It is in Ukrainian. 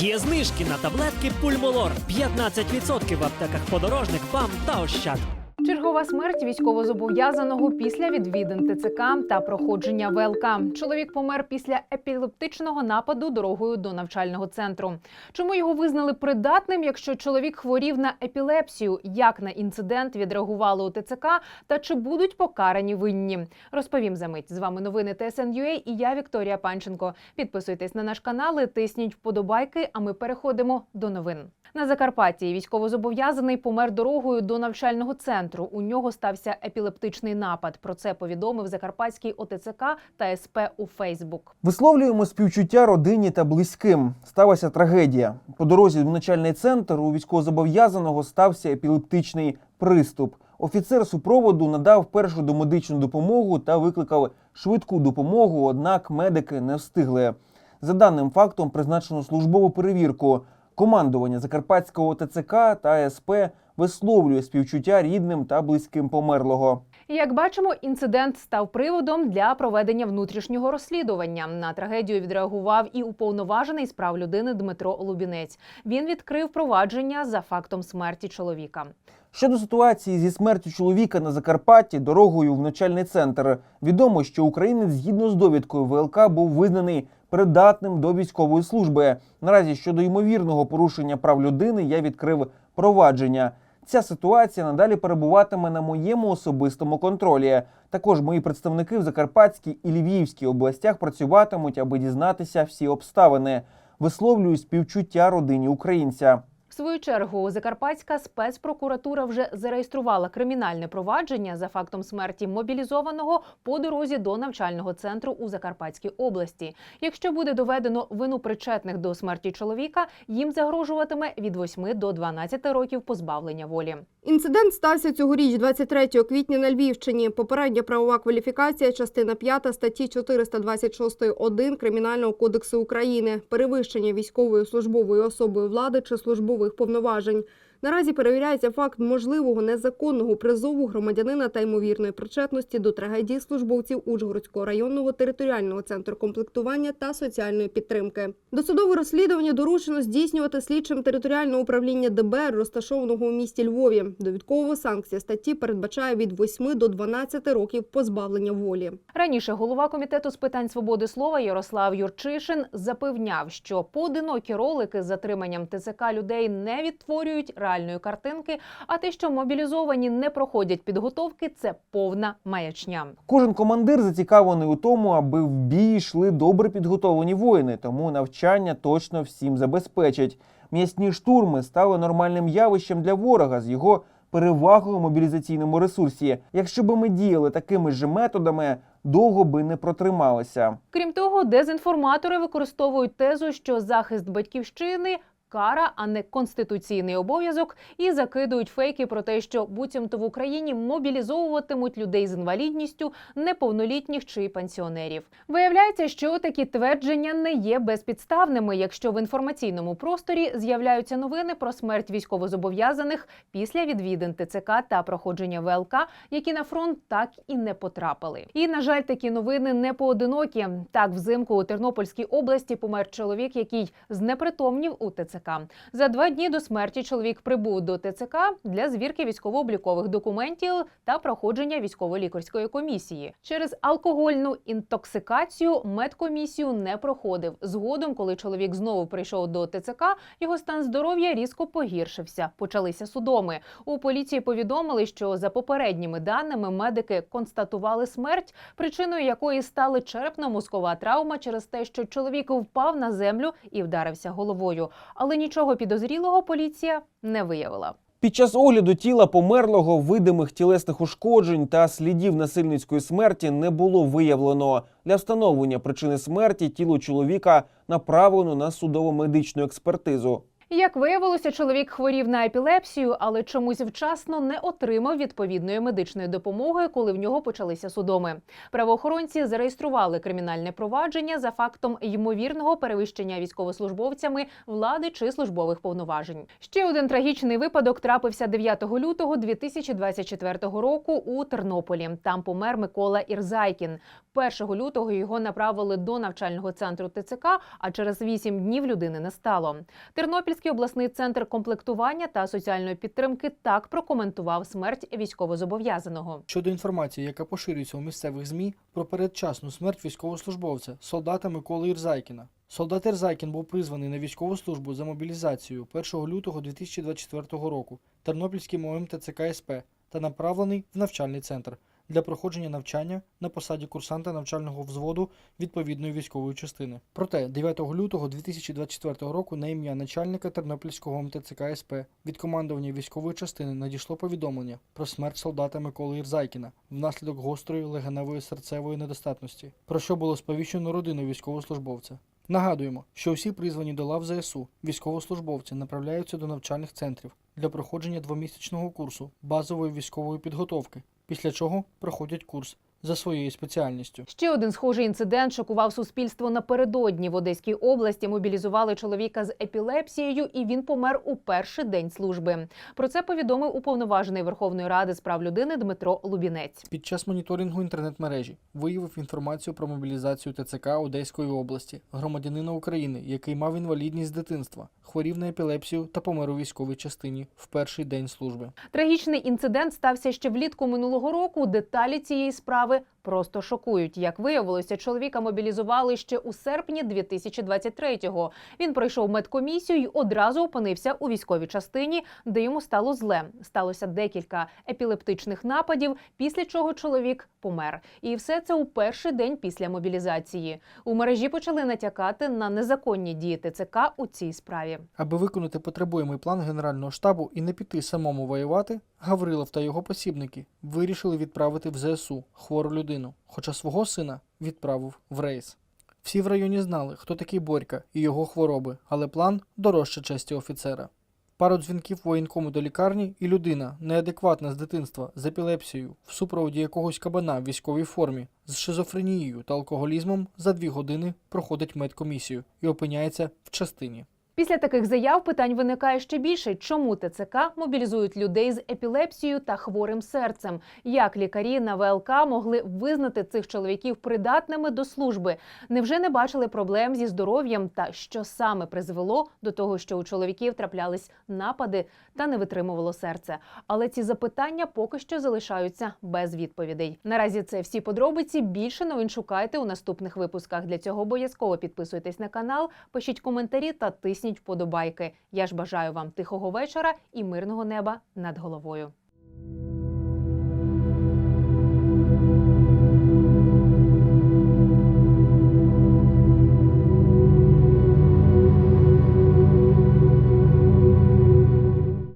Є знижки на таблетки Пульмолор 15% в аптеках подорожник, ПАМ та Ощад. Чергова смерть військовозобов'язаного після відвідин ТЦК та проходження ВЛК. Чоловік помер після епілептичного нападу дорогою до навчального центру. Чому його визнали придатним, якщо чоловік хворів на епілепсію? Як на інцидент відреагували у ТЦК та чи будуть покарані винні? Розповім за мить. З вами новини ТСНЮА і я Вікторія Панченко. Підписуйтесь на наш канал, і тисніть вподобайки. А ми переходимо до новин. На Закарпатті військовозобов'язаний помер дорогою до навчального центру. У нього стався епілептичний напад. Про це повідомив Закарпатський ОТЦК та СП у Фейсбук. Висловлюємо співчуття родині та близьким. Сталася трагедія. По дорозі в навчальний центр у військовозобов'язаного стався епілептичний приступ. Офіцер супроводу надав першу домедичну допомогу та викликав швидку допомогу, однак медики не встигли. За даним фактом призначено службову перевірку. Командування Закарпатського ТЦК та СП висловлює співчуття рідним та близьким померлого. Як бачимо, інцидент став приводом для проведення внутрішнього розслідування. На трагедію відреагував і уповноважений з прав людини Дмитро Лубінець. Він відкрив провадження за фактом смерті чоловіка. Щодо ситуації зі смертю чоловіка на Закарпатті дорогою в навчальний центр, відомо, що українець згідно з довідкою ВЛК був визнаний придатним до військової служби. Наразі щодо ймовірного порушення прав людини я відкрив провадження. Ця ситуація надалі перебуватиме на моєму особистому контролі. Також мої представники в Закарпатській і Львівській областях працюватимуть, аби дізнатися всі обставини. Висловлюю співчуття родині українця. Свою чергу Закарпатська спецпрокуратура вже зареєструвала кримінальне провадження за фактом смерті мобілізованого по дорозі до навчального центру у Закарпатській області. Якщо буде доведено вину причетних до смерті чоловіка, їм загрожуватиме від 8 до 12 років позбавлення волі. Інцидент стався цьогоріч 23 квітня на Львівщині. Попередня правова кваліфікація, частина 5 статті 426.1 Кримінального кодексу України, перевищення військовою службовою особою влади чи службових повноважень. Наразі перевіряється факт можливого незаконного призову громадянина та ймовірної причетності до трагедії службовців Ужгородського районного територіального центру комплектування та соціальної підтримки. Досудове розслідування доручено здійснювати слідчим територіального управління ДБР, розташованого у місті Львові. Довідкова санкція статті передбачає від 8 до 12 років позбавлення волі. Раніше голова комітету з питань свободи слова Ярослав Юрчишин запевняв, що поодинокі ролики з затриманням ТЦК людей не відтворюють реальної картинки. А те, що мобілізовані не проходять підготовки, це повна маячня. Кожен командир зацікавлений у тому, аби в бій йшли добре підготовлені воїни, тому навчання точно всім забезпечить. М'ясні штурми стали нормальним явищем для ворога з його перевагою у мобілізаційному ресурсі. Якщо би ми діяли такими ж методами, довго би не протрималися. Крім того, дезінформатори використовують тезу, що захист батьківщини. Кара, а не конституційний обов'язок, і закидують фейки про те, що буцімто в Україні мобілізовуватимуть людей з інвалідністю, неповнолітніх чи пенсіонерів. Виявляється, що такі твердження не є безпідставними, якщо в інформаційному просторі з'являються новини про смерть військовозобов'язаних після відвідин ТЦК та проходження ВЛК, які на фронт так і не потрапили. І на жаль, такі новини не поодинокі. Так, взимку у Тернопільській області помер чоловік, який знепритомнів у ТЦК. За два дні до смерті чоловік прибув до ТЦК для звірки військово-облікових документів та проходження військово-лікарської комісії. Через алкогольну інтоксикацію медкомісію не проходив. Згодом, коли чоловік знову прийшов до ТЦК, його стан здоров'я різко погіршився. Почалися судоми. У поліції повідомили, що за попередніми даними медики констатували смерть, причиною якої стали черепно-мозкова травма через те, що чоловік впав на землю і вдарився головою. Але нічого підозрілого поліція не виявила. Під час огляду тіла померлого видимих тілесних ушкоджень та слідів насильницької смерті не було виявлено. Для встановлення причини смерті тіло чоловіка направлено на судово-медичну експертизу. Як виявилося, чоловік хворів на епілепсію, але чомусь вчасно не отримав відповідної медичної допомоги, коли в нього почалися судоми. Правоохоронці зареєстрували кримінальне провадження за фактом ймовірного перевищення військовослужбовцями влади чи службових повноважень. Ще один трагічний випадок трапився 9 лютого 2024 року у Тернополі. Там помер Микола Ірзайкін. 1 лютого його направили до навчального центру ТЦК, а через 8 днів людини не стало. Тернопільський обласний центр комплектування та соціальної підтримки так прокоментував смерть військовозобов'язаного. Щодо інформації, яка поширюється у місцевих ЗМІ про передчасну смерть військовослужбовця, солдата Миколи Ірзайкіна. Солдат Ірзайкін був призваний на військову службу за мобілізацією 1 лютого 2024 року Тернопільським ОМ ТЦК СП та направлений в навчальний центр для проходження навчання на посаді курсанта навчального взводу відповідної військової частини. Проте 9 лютого 2024 року на ім'я начальника Тернопільського МТЦК СП від командування військової частини надійшло повідомлення про смерть солдата Миколи Ірзайкіна внаслідок гострої легеневої серцевої недостатності, про що було сповіщено родину військовослужбовця. Нагадуємо, що усі призвані до лав ЗСУ військовослужбовці направляються до навчальних центрів для проходження двомісячного курсу базової військової підготовки, після чого проходять курс за своєю спеціальністю. Ще один схожий інцидент шокував суспільство напередодні. В Одеській області мобілізували чоловіка з епілепсією, і він помер у перший день служби. Про це повідомив уповноважений Верховної Ради з прав людини Дмитро Лубінець. Під час моніторингу інтернет-мережі виявив інформацію про мобілізацію ТЦК Одеської області, громадянина України, який мав інвалідність з дитинства, хворів на епілепсію та помер у військовій частині в перший день служби. Трагічний інцидент стався ще влітку минулого року. Деталі цієї справи справи просто шокують. Як виявилося, чоловіка мобілізували ще у серпні 2023-го. Він пройшов медкомісію і одразу опинився у військовій частині, де йому стало зле. Сталося декілька епілептичних нападів, після чого чоловік помер. І все це у перший день після мобілізації. У мережі почали натякати на незаконні дії ТЦК у цій справі. Аби виконати потребуємий план Генерального штабу і не піти самому воювати, Гаврилов та його посібники вирішили відправити в ЗСУ хвору людину, хоча свого сина відправив в рейс. Всі в районі знали, хто такий Борька і його хвороби, але план дорожче честі офіцера. Пару дзвінків воєнкому до лікарні, і людина, неадекватна з дитинства, з епілепсією, в супроводі якогось кабана в військовій формі, з шизофренією та алкоголізмом за дві години проходить медкомісію і опиняється в частині. Після таких заяв питань виникає ще більше: чому ТЦК мобілізують людей з епілепсією та хворим серцем? Як лікарі на ВЛК могли визнати цих чоловіків придатними до служби? Невже не бачили проблем зі здоров'ям та що саме призвело до того, що у чоловіків траплялись напади та не витримувало серце? Але ці запитання поки що залишаються без відповідей. Наразі це всі подробиці. Більше новин шукайте у наступних випусках. Для цього обов'язково підписуйтесь на канал, пишіть коментарі та тисніть вподобайки. Я ж бажаю вам тихого вечора і мирного неба над головою.